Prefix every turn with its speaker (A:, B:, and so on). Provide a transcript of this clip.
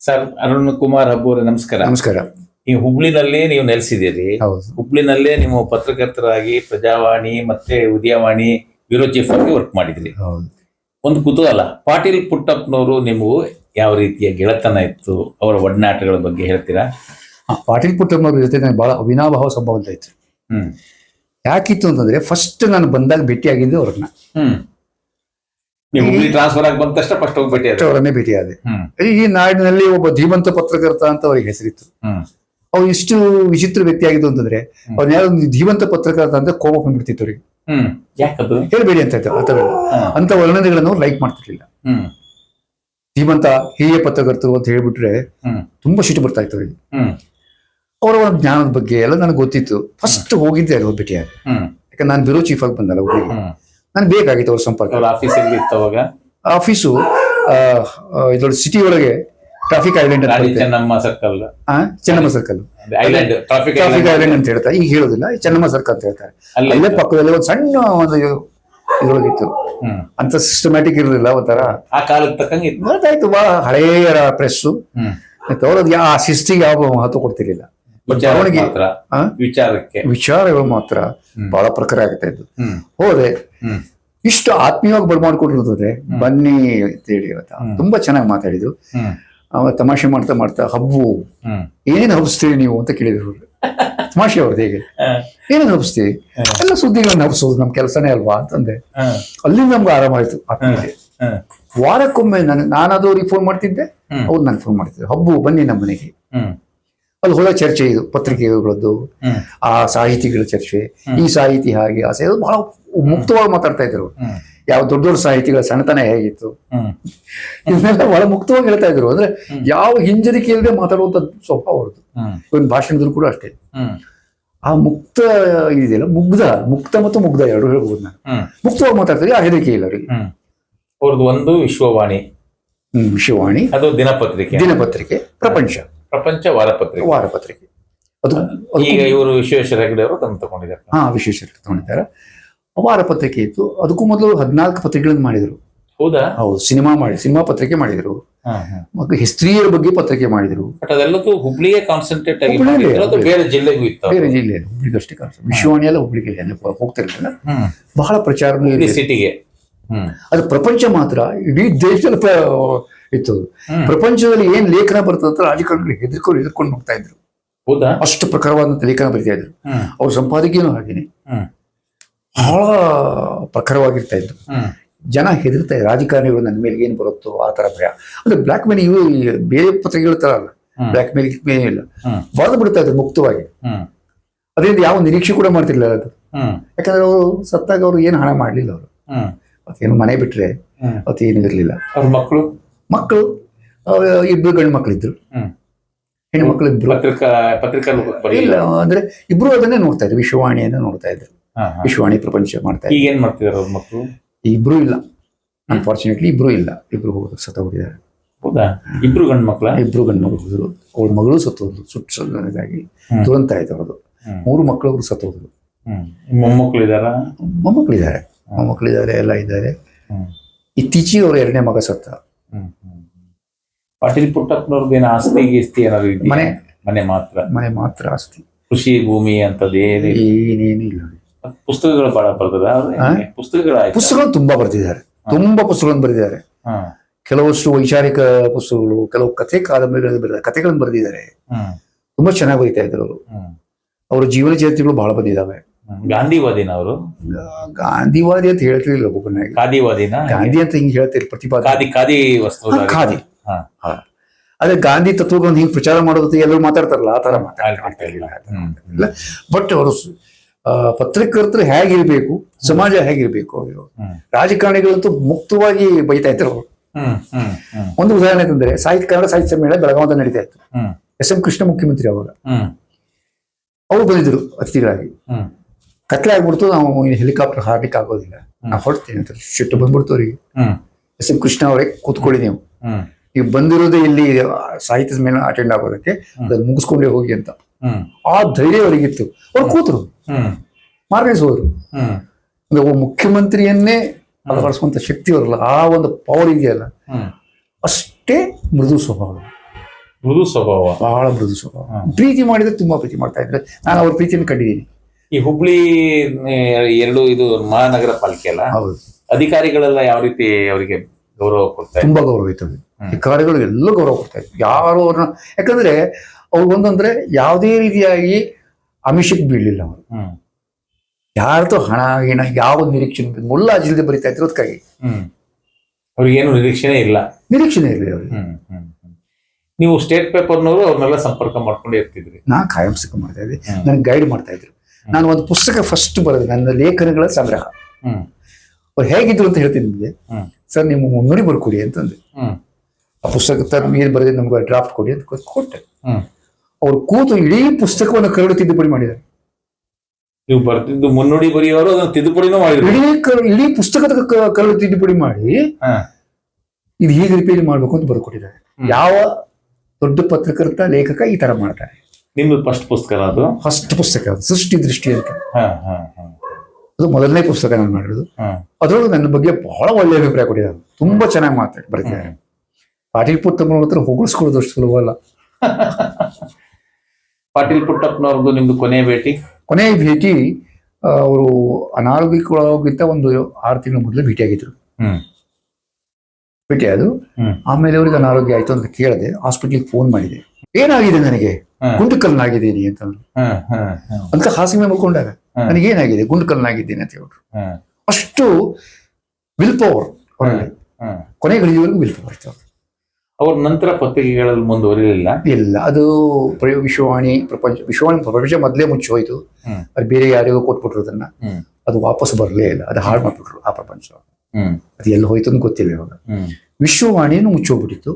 A: Sir Arun Kumar ಹಬ್ಬು ನಮಸ್ಕಾರ.
B: ನಮಸ್ಕಾರ.
A: ಈ ಹುಬ್ಳಿನಲ್ಲಿ ನೀವು ನೆಲೆಸಿದ್ದೀರಿ.
B: ಹೌದು.
A: ಹುಬ್ಳಿನಲ್ಲೇ ನೀವು ಪತ್ರಕರ್ತರಾಗಿ ಪ್ರಜಾವಾಣಿ ಮತ್ತೆ ಉದಯವಾಣಿ ಬ್ಯೂರೋ ಚೀಫ್ ಆಗಿ ವರ್ಕ್ ಮಾಡಿದ್ರಿ.
B: ಹೌದು.
A: ಒಂದು ಕುತೂಹಲ. ಪಾಟೀಲ್ ಪುಟ್ಟಪ್ಪನವರು ನಿಮಗೂ ಯಾವ ರೀತಿಯ ಗೆಳೆತನ ಇತ್ತು? ಅವರ ಒಡನಾಟಗಳ ಬಗ್ಗೆ ಹೇಳ್ತೀರಾ?
B: ಆ, ಪಾಟೀಲ್ ಪುಟ್ಟಮ್ಮವ್ರ ಜೊತೆ ನನಗೆ ಬಹಳ ಅವಿನಾಭಾವ ಸಂಬಂಧ ಇತ್ತು.
A: ಹ್ಮ್.
B: ಯಾಕಿತ್ತು ಅಂತಂದ್ರೆ ಫಸ್ಟ್ ನಾನು ಬಂದಾಗ ಭೇಟಿಯಾಗಿದ್ದು ಅವ್ರನ್ನ
A: ಹ್ಮ್. ನೀವು ಹುಬ್ಳಿ ಟ್ರಾನ್ಸ್ಫರ್ ಆಗಿ ಬಂದ ತಕ್ಷಣ ಫಸ್ಟ್ ಹೋಗಿ ಭೇಟಿ
B: ಅವರನ್ನೇ ಭೇಟಿಯಾದೆ ಈ ನಾಡಿನಲ್ಲಿ ಒಬ್ಬ ಧೀಮಂತ ಪತ್ರಕರ್ತ ಅಂತ ಅವ್ರಿಗೆ ಹೆಸರಿತ್ತು. ಅವ್ರು ಇಷ್ಟು ವಿಚಿತ್ರ ವ್ಯಕ್ತಿ ಆಗಿದ್ದು ಅಂತಂದ್ರೆ ಅವ್ರ ಯಾರು ಧೀಮಂತ ಪತ್ರಕರ್ತ ಅಂತ ಕೋಪ ಬಂದ್ಬಿಡ್ತಿತ್ತು ಅವ್ರಿಗೆ. ಹೇಳ್ಬೇಡಿ ಅಂತ. ಅಂತ ವರ್ಣನೆಗಳನ್ನು ಲೈಕ್ ಮಾಡ್ತಿರ್ಲಿಲ್ಲ. ಧೀಮಂತ ಹಿರಿಯ ಪತ್ರಕರ್ತರು ಅಂತ ಹೇಳ್ಬಿಟ್ರೆ ತುಂಬಾ ಸಿಟ್ಟು ಬರ್ತಾ ಇತ್ತು ಅವ್ರಿಗೆ. ಅವರ ಒಂದು ಜ್ಞಾನದ ಬಗ್ಗೆ ಎಲ್ಲ ನನಗೆ ಗೊತ್ತಿತ್ತು. ಫಸ್ಟ್ ಹೋಗಿದ್ದೆ ಅಲ್ಲಿ ಭೇಟಿಯಾಗಿ ಯಾಕಂದ್ರೆ ನಾನು ಬಿರೋ ಚೀಫ್ ಆಗಿ ಬಂದಲ್ಲ
A: ಹ್ಮ್.
B: ನನ್ಗೆ ಬೇಕಾಗಿತ್ತು ಅವ್ರ ಸಂಪರ್ಕ.
A: ಆಫೀಸ್ ಇತ್ತು ಅವಾಗ?
B: ಆಫೀಸು ಇದ್ರೊಳಗೆ ಸಿಟಿ ಒಳಗೆ ಟ್ರಾಫಿಕ್ ಐಲ್ಯಾಂಡ್ ಅಂತ ಬರುತ್ತೆ.
A: ಚೆನ್ನಮ್ಮ ಸರ್ಕಲ್
B: ಆ, Chennamma circle
A: island traffic
B: traffic island ಅಂತ ಹೇಳ್ತಾರೆ. ಈಗ ಹೇಳೋದಿಲ್ಲ ಈ ಚೆನ್ನಮ್ಮ ಸರ್ಕಲ್ ಅಂತ ಹೇಳ್ತಾರೆ.
A: ಅಲ್ಲೇ
B: ಅಲ್ಲೇ ಪಕ್ಕದಲ್ಲಿ ಒಂದು ಸಣ್ಣ ಒಂದು ಇದ್ರೊಳಗಿತ್ತು
A: ಹ್ಮ್.
B: ಅಂತ ಸಿಸ್ಟಮ್ಯಾಟಿಕ್ ಇರಲಿಲ್ಲ ಒಂಥರ.
A: ಆ ಕಾಲಕ್ಕೆ ತಕ್ಕಂಗೆ ಇತ್ತು.
B: ಗೊತ್ತಾಯ್ತು ಬಹಳ ಹಳೆಯ ಪ್ರೆಸ್ಸು
A: ಹ್ಮ್.
B: ಅವ್ರದ್ದು ಆ ಶಿಸ್ತಿಗೆ ಯಾವ ಮಹತ್ವ ಕೊಡ್ತಿರ್ಲಿಲ್ಲ. ಬರವಣಿಗೆ
A: ವಿಚಾರಕ್ಕೆ.
B: ವಿಚಾರಗಳು ಮಾತ್ರ. ಬಹಳ ಪ್ರಕಾರ ಆಗುತ್ತೆ
A: ಇದು.
B: ಹೋದೆ ಇಷ್ಟು ಆತ್ಮೀಯವಾಗಿ ಬರ್ಮಾಡ್ಕೊಂಡಿರೋದ್ರೆ ಬನ್ನಿ ಅಂತೇಳಿ. ತುಂಬಾ ಚೆನ್ನಾಗಿ ಮಾತಾಡಿದ್ರು ಅವ ತಮಾಷೆ ಮಾಡ್ತಾ ಮಾಡ್ತಾ ಹಬ್ಬು ಏನೇನು ಹಬ್ಸ್ತೀರಿ ನೀವು? ಅಂತ ಕೇಳಿದ್ರು ತಮಾಷೆ ಅವ್ರದ್ದು ಹೇಗೆ? ಏನೇನು ಹಬ್ಸ್ತೀವಿ ಎಲ್ಲ ಸುದ್ದಿಗಳನ್ನ ಹಬ್ಸೋದು ನಮ್ ಕೆಲಸನೇ ಅಲ್ವಾ? ಅಂತಂದೆ.
A: ಅಲ್ಲಿಂದ
B: ಅಲ್ಲಿ ನಮ್ಗೆ ಆರಾಮಾಯ್ತು ಆತ್ಮೀಯತೆ. ವಾರಕ್ಕೊಮ್ಮೆ ನಾನು ಅದು ಅವ್ರಿಗೆ ಫೋನ್ ಮಾಡ್ತಿದ್ದೆ. ಅವ್ರು ನನ್ಗೆ ಫೋನ್ ಮಾಡ್ತಿದ್ದೆ ಹಬ್ಬು ಬನ್ನಿ ನಮ್ಮ ಮನೆಗೆ. ಅಲ್ಲಿ ಹೊಲ ಚರ್ಚೆ ಇದು ಪತ್ರಿಕೆಗಳದ್ದು ಆ ಸಾಹಿತಿಗಳ ಚರ್ಚೆ. ಈ ಸಾಹಿತಿ ಹಾಗೆ ಆ ಅದು ಬಹಳ ಮುಕ್ತವಾಗಿ ಮಾತಾಡ್ತಾ ಇದ್ರು. ಯಾವ ದೊಡ್ಡ ದೊಡ್ಡ ಸಾಹಿತಿಗಳ ಸಣ್ಣತನ ಹೇಗಿತ್ತು? ಇದನ್ನೆಲ್ಲ ಬಹಳ ಮುಕ್ತವಾಗಿ ಹೇಳ್ತಾ ಇದ್ರು. ಅಂದ್ರೆ ಯಾವ ಹಿಂಜರಿಕೆ ಇಲ್ಲದೆ ಮಾತಾಡುವಂತ ಸ್ವಭಾವ ಅವ್ರದ್ದು. ಒಂದು ಭಾಷಣದಲ್ಲೂ ಕೂಡ ಅಷ್ಟೇ. ಆ ಮುಕ್ತ ಇದೆಯಲ್ಲ ಮುಗ್ಧ ಮುಕ್ತ ಮತ್ತು ಮುಗ್ಧ ಎರಡು ಹೇಳ್ಬೋದು ನಾನು. ಮುಕ್ತವಾಗಿ ಮಾತಾಡ್ತಾರೆ ಆ ಹೆದರಿಕೆ ಇಲ್ಲ ಅವರಿಗೆ.
A: ಅವ್ರದ್ದು ಒಂದು ವಿಶ್ವವಾಣಿ.
B: ವಿಶ್ವವಾಣಿ.
A: ಅದು ದಿನಪತ್ರಿಕೆ.
B: ದಿನಪತ್ರಿಕೆ ಪ್ರಪಂಚ.
A: ಪ್ರಪಂಚ ವಾರಪತ್ರಿಕೆ.
B: ವಾರಪತ್ರಿಕೆ. ಅದು
A: ಈಗ ಇವರು ವಿಶ್ವೇಶ್ವರ ಹೆಗಡೆ ಅವರು ತಂದು ತಗೊಂಡಿದ್ದಾರೆ.
B: ಹಾ ವಿಶೇಷ ತಗೊಂಡಿದ್ದಾರೆ. ವಾರಪತ್ರಿಕೆ ಇತ್ತು. ಅದಕ್ಕೂ ಮೊದಲು ಹದಿನಾಲ್ಕು ಪತ್ರಿಕೆಗಳನ್ನು ಮಾಡಿದ್ರು.
A: ಹೌದಾ?
B: ಹೌದು ಸಿನಿಮಾ ಮಾಡಿ ಸಿನಿಮಾ ಪತ್ರಿಕೆ ಮಾಡಿದ್ರು. ಮತ್ತು ಹಿಸ್ಟ್ರಿಯರ ಬಗ್ಗೆ ಪತ್ರಿಕೆ ಮಾಡಿದ್ರು.
A: ಬಟ್ ಅದೆಲ್ಲದೂ ಹುಬ್ಳಿಗೆ ಕಾನ್ಸಂಟ್ರೇಟ್ ಆಗಿ ಬೇರೆ ಜಿಲ್ಲೆಗೂ ಇತ್ತು.
B: ಬೇರೆ ಜಿಲ್ಲೆಯಲ್ಲಿ ಹುಬ್ಳಿಗಷ್ಟೇ ಕಾನ್ಸಂಟ್ ವಿಶ್ವವಾಣಿ ಎಲ್ಲ ಹುಬ್ಳಿಗೆ ಎಲ್ಲ ಹೋಗ್ತಿರ್ಲಿಲ್ಲ ಬಹಳ ಪ್ರಚಾರ
A: ಸಿಟಿಗೆ
B: ಅದು ಪ್ರಪಂಚ ಮಾತ್ರ. ಇಡೀ ದೇಶದಲ್ಲಿ ಇತ್ತು ಪ್ರಪಂಚದಲ್ಲಿ ಏನ್ ಲೇಖನ ಬರ್ತದಂತ ರಾಜಕಾರಣಿಗಳು ಹೆದರ್ಕೊಂಡು ಹೆದರ್ಕೊಂಡು ಹೋಗ್ತಾ ಇದ್ರು.
A: ಹೌದಾ?
B: ಅಷ್ಟು ಪ್ರಖರವಾದಂತ ಲೇಖನ ಬರಿತಾ ಇದ್ರು. ಅವ್ರ ಸಂಪಾದಕೀಯನೂ ಹಾಗೇನೆ. ಬಹಳ ಪ್ರಖರವಾಗಿರ್ತಾ ಇದ್ರು. ಜನ ಹೆದರ್ತಾ ಇದ್ರು. ರಾಜಕಾರಣಿಗಳು ನನ್ನ ಮೇಲೆ ಏನ್ ಬರುತ್ತೋ ಆ ತರ ಭಯ. ಅಂದ್ರೆ ಬ್ಲಾಕ್ ಮೇಲ್ ಇವು ಬೇರೆ ಪತ್ರಿಕೆಗಳ ತರ ಅಲ್ಲ. ಬ್ಲಾಕ್ ಮೇಲ್ ಇಲ್ಲ
A: ಹ್ಮ್.
B: ಬರೆದು ಬಿಡ್ತಾ ಇದ್ರು ಮುಕ್ತವಾಗಿ. ಅದರಿಂದ ಯಾವ ನಿರೀಕ್ಷೆ ಕೂಡ ಮಾಡ್ತಿರ್ಲಿಲ್ಲ ಅದು. ಯಾಕಂದ್ರೆ ಅವರು ಸತ್ತಾಗ ಅವ್ರು ಏನು ಹಣ ಮಾಡ್ಲಿಲ್ಲ ಅವರು. ಮನೆ ಬಿಟ್ರೆ ಅವತ್ತೇನು ಇರಲಿಲ್ಲ
A: ಅವ್ರ ಮಕ್ಕಳು?
B: ಮಕ್ಕಳು ಇಬ್ಬರು ಇಬ್ರು ಗಂಡು ಮಕ್ಕಳಿದ್ರು
A: ಹೆಣ್ಮಕ್ಳು
B: ಹೆಣ್ಣು ಮಕ್ಕಳು ಇಬ್ರು.
A: ಪತ್ರಿಕಾ
B: ಇಲ್ಲ ಅಂದ್ರೆ ಇಬ್ರು ಅದನ್ನೇ ನೋಡ್ತಾ ಇದ್ರು. ವಿಶ್ವವಾಣಿಯನ್ನು ನೋಡ್ತಾ ಇದ್ರು. ವಿಶ್ವವಾಣಿ ಪ್ರಪಂಚ ಮಾಡ್ತಾ ಇದ್ರು.
A: ಈಗ ಏನ್ ಮಾಡ್ತಿದಾರೆ ಅವ್ರ ಮಕ್ಕಳು
B: ಇಬ್ರು ಇಲ್ಲ. ಅನ್ಫಾರ್ಚುನೇಟ್ಲಿ ಇಬ್ರು ಇಲ್ಲ. ಇಬ್ರು ಹೋದ್ರು ಸತ ಹೋಗಿದ್ದಾರೆ
A: ಹೌದಾ? ಇಬ್ರು ಗಂಡು ಮಕ್ಳ?
B: ಇಬ್ರು ಗಂಡು ಮಗಳು ಹೋದ್ರು ಅವಳ ಮಗಳು ಸತ್ತೋದ್ರು. ಸುಟ್ಟು
A: ಹ್ಮ್.
B: ದುರಂತ ಆಯ್ತು ಅವ್ರದ್ದು. ಮೂರು ಮಕ್ಕಳು ಅವರು
A: ಸತ್ತೋದ್ರು. ಮೊಮ್ಮಕ್ಳು ಇದಾರ
B: ಮೊಮ್ಮಕ್ಕಳಿದ್ದಾರೆ. ಮೊಮ್ಮಕ್ಕಳಿದ್ದಾರೆ ಎಲ್ಲ ಇದ್ದಾರೆ. ಇತ್ತೀಚಿಗೆ ಅವ್ರ ಎರಡನೇ ಮಗ ಸತ್ತ.
A: ಪಾಟೀಲ್ ಪುಟ್ಟಪ್ಪನವ್ರದ್ದು ಏನು ಆಸ್ತಿ ಗೀಸ್ತಿ ಏನಾದ್ರು ಇದೆಯಾ?
B: ಮನೆ.
A: ಮನೆ ಮಾತ್ರ.
B: ಮನೆ ಮಾತ್ರ ಆಸ್ತಿ.
A: ಕೃಷಿ ಭೂಮಿ ಅಂತದ್ದು
B: ಏನೇನು ಇಲ್ಲ
A: ಪುಸ್ತಕಗಳು ಬಹಳ ಬರ್ತದ ಪುಸ್ತಕಗಳು ಆಯ್ತು
B: ಪುಸ್ತಕಗಳು ತುಂಬಾ ಬರ್ತಿದ್ದಾರೆ ತುಂಬಾ ಪುಸ್ತಕಗಳನ್ನು ಬರೆದಿದ್ದಾರೆ. ಕೆಲವಷ್ಟು ವೈಚಾರಿಕ ಪುಸ್ತಕಗಳು ಕೆಲವು ಕಥೆ ಕಾದಂಬರಿಗಳನ್ನು ಬರೆದ ಕಥೆಗಳನ್ನು ಬರೆದಿದ್ದಾರೆ. ತುಂಬಾ ಚೆನ್ನಾಗಿ ಬರೀತಾ ಇದ್ರು ಅವರು.
A: ಹ್ಮ್.
B: ಅವರ ಜೀವನ ಚರಿತ್ರೆಗಳು ಬಹಳ ಬಂದಿದ್ದಾವೆ.
A: ಹ್ಮ್. ಗಾಂಧಿವಾದಿನ ಅವರು?
B: ಗಾಂಧಿವಾದಿ ಅಂತ ಹೇಳ್ತಿರ್ಲಿಲ್ಲ ಒಬ್ಬನಾಗಿ
A: ಖಾದಿವಾದಿನ?
B: ಗಾಂಧಿ ಅಂತ ಹಿಂಗ್ ಹೇಳ್ತಿರ್ ಪ್ರತಿಭಾ
A: ಖಾದಿ ಖಾದಿ ವಸ್ತು
B: ಖಾದಿ. ಅದೇ ಗಾಂಧಿ ತತ್ವಗಳನ್ನು ಹಿಂಗ್ ಪ್ರಚಾರ ಮಾಡೋದು ಎಲ್ಲರೂ ಮಾತಾಡ್ತಾರಲ್ಲ ಆ ತರ
A: ಮಾತಾಡ್ತಾ ಇಲ್ಲ.
B: ಬಟ್ ಅವರು ಪತ್ರಕರ್ತರು ಹೇಗಿರ್ಬೇಕು ಸಮಾಜ ಹೇಗಿರ್ಬೇಕು ಅವರು. ರಾಜಕಾರಣಿಗಳಂತೂ ಮುಕ್ತವಾಗಿ ಬೈತಾ ಇದ್ರು ಅವರು. ಒಂದು ಉದಾಹರಣೆ ತಂದ್ರೆ ಸಾಹಿತ್ಯ ಕನ್ನಡ ಸಾಹಿತ್ಯ ಸಮ್ಮೇಳನ ಬೆಳಗಾವಂತ ನಡೀತಾ ಇತ್ತು. ಎಸ್ ಎಂ ಕೃಷ್ಣ ಮುಖ್ಯಮಂತ್ರಿ ಅವಾಗ ಅವರು ಬಂದಿದ್ರು ಅತಿಥಿಗಳಾಗಿ. ಕತ್ಲೆ ಆಗ್ಬಿಡ್ತು ನಾವು ಹೆಲಿಕಾಪ್ಟರ್ ಹಾರ್ಲಿಕ್ಕೆ ಆಗೋದಿಲ್ಲ. ನಾವು ಹೊರಡ್ತೀನಿ ಅಂತ ಸಿಟ್ಟು ಬಂದ್ಬಿಡ್ತು ಅವ್ರಿಗೆ.
A: ಹ್ಮ್.
B: ಎಸ್ ಎಂ ಕೃಷ್ಣ ಅವರೇ ಕೂತ್ಕೊಳ್ಳಿ ನೀವು. ನೀವು ಬಂದಿರೋದೇ ಇಲ್ಲಿ ಸಾಹಿತ್ಯದ ಮೇಲೆ ಅಟೆಂಡ್ ಆಗೋದಕ್ಕೆ ಅದನ್ನ ಮುಗಿಸ್ಕೊಂಡೇ ಹೋಗಿ ಅಂತ. ಆ ಧೈರ್ಯ ಅವರಿಗಿತ್ತು ಅವ್ರು ಕೂತರು.
A: ಹ್ಮ್.
B: ಮಾರ್ಗಡಿಸ್ ಹೋದ್ರು
A: ಹ್ಮ್.
B: ಅಂದ್ರೆ ಒಬ್ಬ ಮುಖ್ಯಮಂತ್ರಿಯನ್ನೇ ಅಳವಡಿಸುವಂತ ಶಕ್ತಿ ಅವರಲ್ಲ ಆ ಒಂದು ಪವರ್ ಇದೆಯಲ್ಲ ಅಷ್ಟೇ ಮೃದು ಸ್ವಭಾವ.
A: ಮೃದು ಸ್ವಭಾವ.
B: ಬಹಳ ಮೃದು ಸ್ವಭಾವ. ಪ್ರೀತಿ ಮಾಡಿದ್ರೆ ತುಂಬಾ ಪ್ರೀತಿ ಮಾಡ್ತಾ ಇದ್ರೆ ನಾನು ಅವ್ರ ಪ್ರೀತಿಯನ್ನು ಕಂಡಿದ್ದೀನಿ.
A: ಈ ಹುಬ್ಳಿ ಎರಡು ಇದು ಮಹಾನಗರ ಪಾಲಿಕೆ ಅಲ್ಲ?
B: ಹೌದು.
A: ಅಧಿಕಾರಿಗಳೆಲ್ಲ ಯಾವ ರೀತಿ ಅವರಿಗೆ ಗೌರವ ಕೊಡ್ತಾರೆ
B: ತುಂಬಾ ಗೌರವ ಇತ್ತು ಅಧಿಕಾರಿಗಳು ಎಲ್ಲ ಗೌರವ ಕೊಡ್ತಾರೆ ಯಾರು ಅವ್ರನ್ನ ಯಾಕಂದ್ರೆ ಅವ್ರು ಒಂದಂದ್ರೆ ಯಾವುದೇ ರೀತಿಯಾಗಿ ಅಮಿಷಕ್ಕೆ ಬೀಳಲಿಲ್ಲ ಅವರು. ಯಾರ್ದು ಹಣ ಏನ ಯಾವ ನಿರೀಕ್ಷೆ ಮುಲ್ಲಾ ಜಿಲ್ಲೆ ಬರೀತಾ ಇದ್ರು ಅದಕ್ಕಾಗಿ.
A: ಹ್ಮ್. ಅವ್ರಿಗೇನು ನಿರೀಕ್ಷೆ ಇಲ್ಲ.
B: ನಿರೀಕ್ಷಣೆ ಇರಲಿ ಅವ್ರಿಗೆ.
A: ನೀವು ಸ್ಟೇಟ್ ಪೇಪರ್ನವರು ಅವ್ರನ್ನೆಲ್ಲ ಸಂಪರ್ಕ ಮಾಡ್ಕೊಂಡೇ ಇರ್ತಿದ್ರಿ.
B: ನಾ ಕಾಯಂ ಸಿಕ್ಕ ಮಾಡ್ತಾ ಇದ್ದೆ. ನನಗೆ ಗೈಡ್ ಮಾಡ್ತಾ ಇದ್ರು. ನಾನು ಒಂದು ಪುಸ್ತಕ ಫಸ್ಟ್ ಬರೆದೆ ನನ್ನ ಲೇಖನಗಳ ಸಂಗ್ರಹ. ಅವ್ರು ಹೇಗಿದ್ರು ಅಂತ ಹೇಳ್ತೀನಿ ನಿಮಗೆ.
A: ಹ್ಮ್.
B: ಸರ್ ನಿಮ್ಮ ಮುನ್ನುಡಿ ಬರ್ಕೊಡಿ ಅಂತಂದೆ ಆ ಪುಸ್ತಕ ತಂದು ಏನು ಬರೆದು ನಮ್ಗೆ ಡ್ರಾಫ್ಟ್ ಕೊಡಿ ಅಂತ ಕೊಟ್ಟು ಅವ್ರು ಕೂತು ಇಡೀ ಪುಸ್ತಕವನ್ನು ಕರಡು ತಿದ್ದುಪಡಿ ಮಾಡಿದ್ದಾರೆ
A: ನೀವು ಬರ್ತಿದ್ದು ಮುನ್ನುಡಿ ಬರೆಯೋರು ಅದನ್ನ ತಿದ್ದುಪಡಿನೂ ಮಾಡಿದ್ರು.
B: ಇಡೀ ಇಡೀ ಪುಸ್ತಕದ ಕರಡು ತಿದ್ದುಪಡಿ ಮಾಡಿ ಇದು ಹೀಗೆ ರಿಪೇರಿ ಮಾಡ್ಬೇಕು ಅಂತ ಬರ್ಕೊಟ್ಟಿದ್ದಾರೆ. ಯಾವ ದೊಡ್ಡ ಪತ್ರಕರ್ತ ಲೇಖಕ ಈ ತರ ಮಾಡ್ತಾರೆ.
A: ನಿಮ್ದು ಫಸ್ಟ್ ಪುಸ್ತಕ ಅದು
B: ಫಸ್ಟ್ ಪುಸ್ತಕ ಅದು ಸೃಷ್ಟಿ ದೃಷ್ಟಿ ಅಂತ.
A: ಹಾ ಹಾ ಹಾ.
B: ಅದು ಮೊದಲನೇ ಪುಸ್ತಕ ನಾನು ಮಾಡಿರೋದು ಅದರೊಳಗೆ ನನ್ನ ಬಗ್ಗೆ ಬಹಳ ಒಳ್ಳೆ ಅಭಿಪ್ರಾಯ ಕೊಟ್ಟಿದ್ದಾರೆ. ತುಂಬಾ ಚೆನ್ನಾಗಿ ಮಾತಾಡಿ
A: ಬರ್ತೀನಿ.
B: ಪಾಟೀಲ್ ಪುಟ್ಟಪ್ಪನವ್ರ ಹತ್ರ ಹೊಗಳಿಸ್ಕೊಳ್ಳೋದು ಅಷ್ಟು ಸುಲಭ ಅಲ್ಲ.
A: ಪಾಟೀಲ್ ಪುಟ್ಟಪ್ಪನವ್ರದ್ದು ನಿಮ್ದು ಕೊನೆಯ ಭೇಟಿ?
B: ಕೊನೆಯ ಭೇಟಿ ಅವರು ಅನಾರೋಗ್ಯಕ್ಕೊಳಗಿಂತ ಒಂದು ಆರು ತಿಂಗಳ ಮೊದಲು ಭೇಟಿ
A: ಆಗಿದ್ರು.
B: ಭೇಟಿ ಅದು. ಆಮೇಲೆ ಅವ್ರಿಗೆ ಅನಾರೋಗ್ಯ ಆಯ್ತು ಅಂತ ಕೇಳಿದೆ. ಹಾಸ್ಪಿಟ್ಲಿಗೆ ಫೋನ್ ಮಾಡಿದೆ. ಏನಾಗಿದೆ ನನಗೆ. ಗುಂಡುಕಲ್ನಾಗಿದ್ದೀನಿ
A: ಅಂತಂದ್ರು
B: ಅಂತ ಹಾಸಿಗೆ ಮೇಲೆ ಮಲ್ಕೊಂಡಾಗ
A: ನನಗೆ
B: ಏನಾಗಿದೆ? ಗುಂಡುಕಲ್ನಾಗಿದ್ದೀನಿ ಅಂತ ಹೇಳಿದ್ರು ಅಷ್ಟು ವಿಲ್ ಪವರ್ ಅವರಲ್ಲಿ.
A: ಹ್ಮ್
B: ಕೊನೆ ಗಳಿಗೆವರೆಗೂ ವಿಲ್ ಪವರ್ ಇತ್ತು
A: ಅವ್ರ. ನಂತರ ಪತ್ರಿಕೆಗಳಲ್ಲಿ ಮುಂದುವರಿಲಿಲ್ಲ?
B: ಇಲ್ಲ ಅದು ಪ್ರಯೋಗ ವಿಶ್ವವಾಣಿ ಪ್ರಪಂಚ ವಿಶ್ವವಾಣಿ ಪ್ರಪಂಚ ಮೊದಲೇ
A: ಮುಚ್ಚೋಯ್ತು.
B: ಅದು ಬೇರೆ ಯಾರಿಗೋ ಕೊಟ್ಬಿಟ್ರು ಅದನ್ನ ಅದು ವಾಪಸ್ ಬರಲೇ ಇಲ್ಲ. ಅದು ಹಾಳು ಮಾಡ್ಬಿಟ್ರು ಆ ಪ್ರಪಂಚ. ಅದು ಎಲ್ಲಿ ಹೋಯ್ತು ಅಂತ ಗೊತ್ತಿಲ್ಲ ಇವಾಗ. ವಿಶ್ವವಾಣಿಯನ್ನು ಮುಚ್ಚೋಗ್ಬಿಟ್ಟಿತ್ತು.